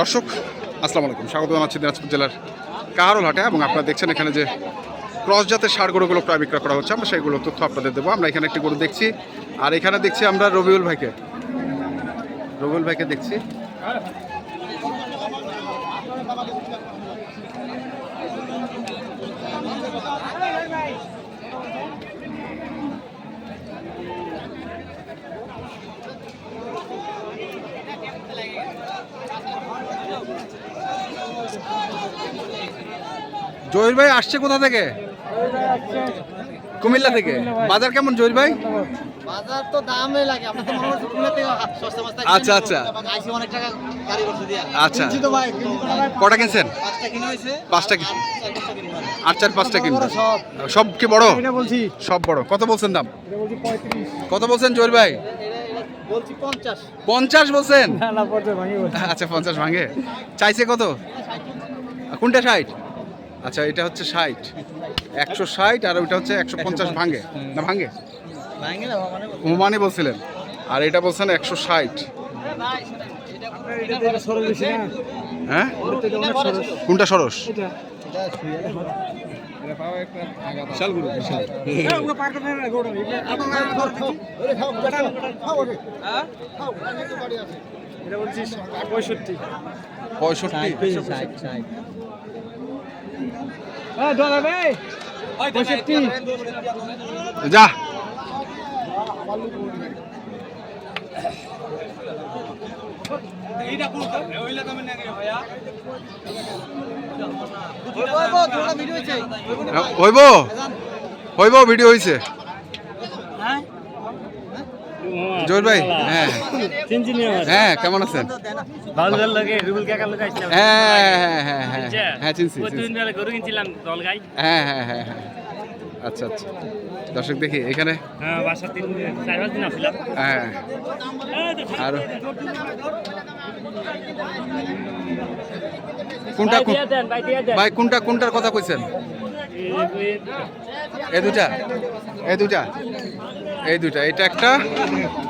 দর্শক, আসসালামু আলাইকুম। স্বাগত জানাচ্ছি দিনাজপুর জেলার কাহারোল হাটে এবং আপনারা দেখছেন এখানে যে ক্রস জাতের সার গরুগুলো প্রায় বিক্রয় করা হচ্ছে। আমরা সেইগুলো তথ্য আপনাদের দেবো। আমরা এখানে একটি গরু দেখছি। আর এখানে দেখছি আমরা রবিউল ভাইকে। রবিউল ভাইকে দেখছি। জহির ভাই আসছে কোথা থেকে? কুমিল্লা থেকে। বাজার কেমন জহির ভাই? বাজার তো দামই লাগে। তো মনে থেকে সস্তা আচ্ছা, আচ্ছা। আইসি অনেক টাকা গাড়ি করছে দিয়া। আচ্ছা। ভাই। কটা কিনছেন? পাঁচটা কিনে হয়েছে। পাঁচটা কি- আর চার পাঁচটা কিনবো আর। আট চার পাঁচটা কিনবেন। সব। কি বড়? এটা বলছি। সব বড়। কত বলছেন দাম? এটা বলছি পঁয়ত্রিশ। কত বলছেন জহির ভাই? বলছি পঞ্চাশ। পঞ্চাশ বলছেন? না ভাঙি আচ্ছা পঞ্চাশ ভাঙে। চাইছে কত? কোনটা ষাট? আচ্ছা এটা হচ্ছে ষাট। একশো ষাট আর ওইটা হচ্ছে একশো পঞ্চাশ ভাঙে না ভাঙে মানে হুমানি বলছিলেন। আর এটা বলছেন একশো ষাট। হ্যাঁ? কোনটা সরস? বিশাল এটা বলছি পঁয়ষট্টি। পঁয়ষট্টি? পঁয়ষট্টি। যা। হইব। হইব ভিডিও হইছে। জোর ভাই হ্যাঁ। হ্যাঁ কেমন আছেন? হ্যাঁ হ্যাঁ হ্যাঁ হ্যাঁ হ্যাঁ চিনছি হ্যাঁ হ্যাঁ হ্যাঁ হ্যাঁ। আচ্ছা আচ্ছা। দর্শক দেখি এখানে? হ্যাঁ বাসা তিন চার পাঁচ দিন আসছিলাম হ্যাঁ। আর কোনটা ভাই কোনটা কোনটার কথা কইছেন? এ দুটা? এ দুটা? এই দুটা এটা একটা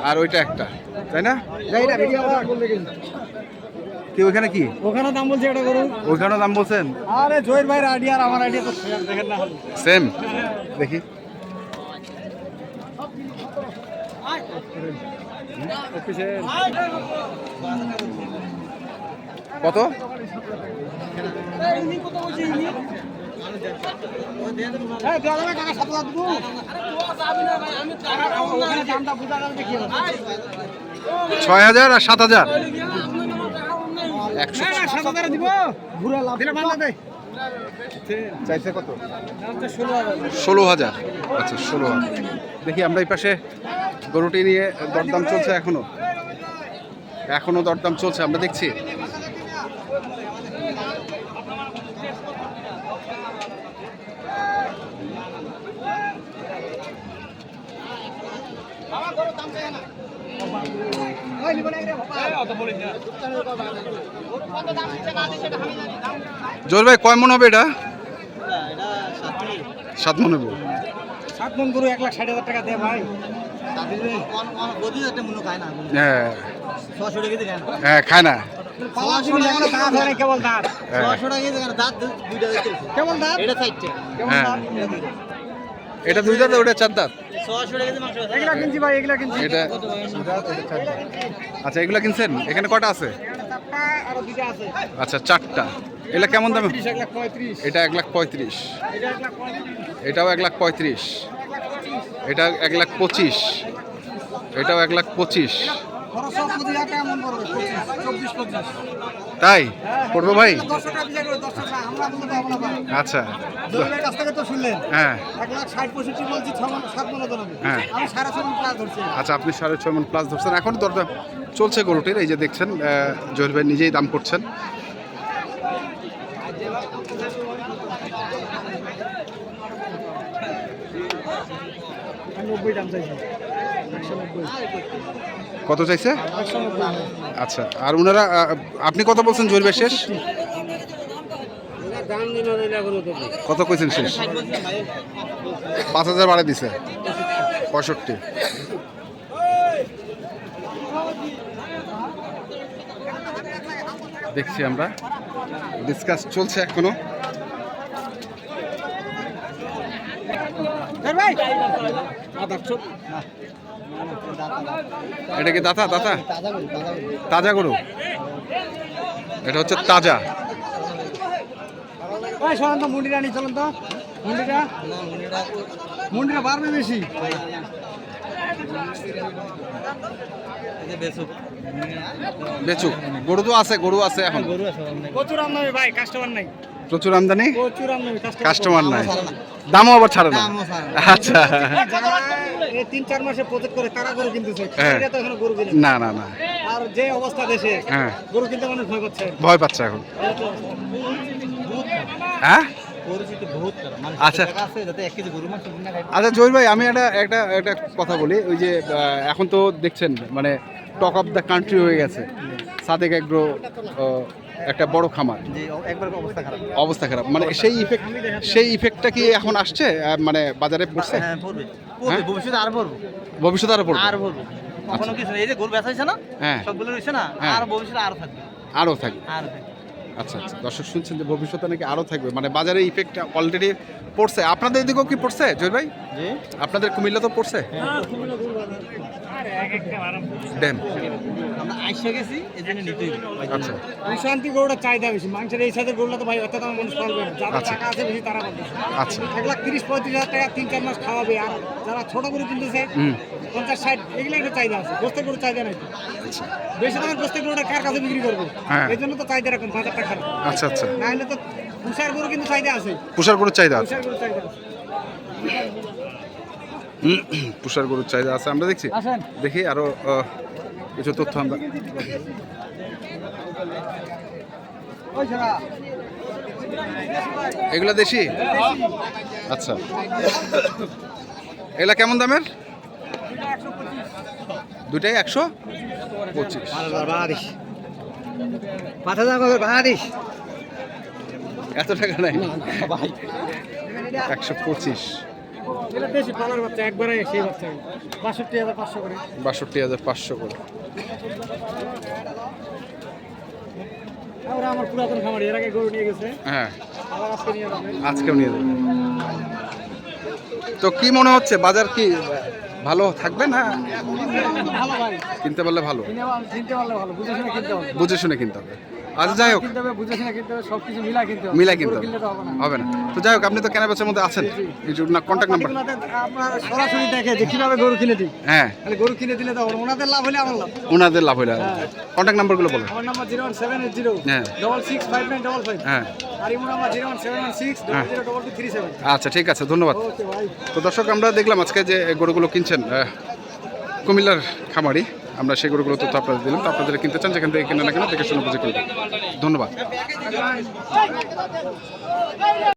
আর ওইটা একটা তাই না? কি ওইখানে কি? ওখানে দাম বলছে একটা গরু। ওইখানে দাম বলছেন? আরে জয়ের ভাইয়ের আইডিয়া আর আমার আইডিয়া তো দেখেন না। সেম? দেখি। কত? ছয় হাজার আর সাত হাজার। একশো চাইছে কত? ষোলো হাজার। আচ্ছা ষোলো হাজার। দেখি আমরা এই পাশে গরুটি নিয়ে দরদাম চলছে এখনও। এখনও দরদাম চলছে আমরা দেখছি। জোর ভাই কয় মন হবে এটা? সাত মন হবে। সাত মন গরু এক লাখ ষাট হাজার টাকা দেয় ভাই। হ্যাঁ। হ্যাঁ খায় না। কেবল দাঁত। হ্যাঁ, কেবল দাঁত? এটা দুই দাঁত ওটা চার দাঁত। আচ্ছা এগুলা কিনছেন? এখানে কটা আছে? আচ্ছা চারটা। এটা কেমন দাম? এটা এক লাখ পঁয়ত্রিশ। এটাও এক লাখ পঁয়ত্রিশ। এটা এক লাখ পঁচিশ। এটাও এক লাখ পঁচিশ। করবে তাই? পড়ব ভাই? আচ্ছা। হ্যাঁ। হ্যাঁ। আচ্ছা আপনি সাড়ে ছয় মন প্লাস ধরছেন। এখন দরদাম চলছে গরুটির এই যে দেখছেন জহির ভাই নিজেই দাম করছেন। নব্বই দাম কত চাইছে? আচ্ছা আর ওনারা আপনি কত বলছেন ভাই শেষ? কত কইছেন শেষ? পাঁচ হাজার বাড়ে দিছে। পঁয়ষট্টি। দেখছি আমরা। ডিসকাস চলছে এখনও। ভাই এটা কি দাতা? দাতা? তাজা গরু? এটা হচ্ছে তাজা। শোনান তো মুন্ডিটা নিয়ে চলেন তো। মুন্ডিটা? মুন্ডিটা বাড়বে বেশি। বেচুক। গরু তো আছে গরু আছে এখন। প্রচুর আমদামি ভাই কাস্টমার নাই। প্রচুর আমদানি? কাস্টমার নাই। দামও আবার ছাড়ে না। আচ্ছা। তিন চার মাসে প্রজেক্ট করে তারা গরু কিনতেছে। হ্যাঁ। না না না। আর যে অবস্থা দেশে হ্যাঁ। গরু কিনতে মানুষ ভয় পাচ্ছে। ভয় পাচ্ছে এখন। হ্যাঁ? আচ্ছা। আচ্ছা জহির ভাই আমি একটা একটা একটা কথা বলি। ওই যে এখন তো দেখছেন মানে টক অফ দ্য কান্ট্রি হয়ে গেছে। সাদেক এগ্রো একটা বড় খামার। অবস্থা খারাপ। মানে সেই ইফেক্ট সেই ইফেক্টটা কি এখন আসছে? মানে বাজারে পড়ছে? হ্যাঁ হ্যাঁ? ভবিষ্যতে আর পড়বে। ভবিষ্যতে আরও পড়বে? আর পড়বে। কখনো কিছু নেই। এই যে গরু বেচা হয়েছে না? হ্যাঁ। সবগুলো রয়েছে না। আর ভবিষ্যতে আরও থাকবে। আরও থাকবে? আর থাকবে। আচ্ছা আচ্ছা। দর্শক শুনছেন যে ভবিষ্যতে নাকি আরও থাকবে। মানে বাজারে ইফেক্ট অলরেডি পড়ছে। আপনাদের এদিকেও কি পড়ছে জয় ভাই? জি? আপনাদের কুমিল্লা তো পড়ছে? দেন আমরা আইসা গেছি এই জন্য নিতেই আচ্ছা। শান্তি গরুটা চাহিদা বেশি। মাংসের এই গরুটা তো ভাই মানুষ পালবে না। যাদের আচ্ছা। টাকা আছে বেশি তারা আচ্ছা। এক লাখ তিরিশ পঁয়ত্রিশ হাজার টাকা তিন চার মাস খাওয়াবে। আর যারা ছোট গরু কিনতেছে পঞ্চাশ ষাট এগুলো একটা চাহিদা আছে। গোস্তের গরু চাহিদা নাই বেশি গোস্তের গরুটা কার কাছে বিক্রি করব? হ্যাঁ। এই জন্য তো চাহিদা খারাপ আচ্ছা আচ্ছা। না হলে তো পুষার গরু কিন্তু চাহিদা আছে। পুষার গরুর চাহিদা আছে। পুষার গরু চাহিদা আছে। পুষার গরুর চাহিদা আছে। আমরা দেখছি। দেখি আরও কিছু তথ্য আমরা এগুলা দেশি? আচ্ছা। এগুলা কেমন দামের? দুটাই একশো পঁচিশ। এত টাকা নাই। একশো পঁচিশ। এটা দেশি পালার বাচ্চা একবারে সেই বাচ্চা। বাষট্টি হাজার পাঁচশো করে। বাষট্টি হাজার পাঁচশো করে। ওরা আমার পুরাতন খামার এর আগে গরু নিয়ে গেছে। হ্যাঁ। আবার আজকে নিয়ে যাবে। আজকেও নিয়ে যাবে। তো কি মনে হচ্ছে বাজার কি ভালো থাকবে না কিনতে পারলে ভালো। বুঝে শুনে কিনতে হবে। আচ্ছা যাই হোক। মিলা কিনতে হবে না। তো যাই হোক আপনি তো কেনা বেচার মধ্যে আছেন। না কন্ট্যাক্ট নাম্বার সরাসরি দেখে যে কীভাবে গরু কিনে দিই। হ্যাঁ। তাহলে গরু কিনে দিলে তো ওনাদের লাভ হলে আমার লাভ। ওনাদের লাভ হইলে কন্ট্যাক্ট নাম্বারগুলো বলো। আমার number zero one seven eight zero. হ্যাঁ। Double six five nine double five. হ্যাঁ। আচ্ছা ঠিক আছে ধন্যবাদ। তো দর্শক আমরা দেখলাম আজকে যে গরুগুলো কিনছেন কুমিল্লার খামারি। আমরা সেই গরুগুলো তথ্য আপনাদের দিলাম। তো আপনাদের কিনতে চান, যেখান থেকে কিনে না কেন দেখে শুনে বুঝে ধন্যবাদ।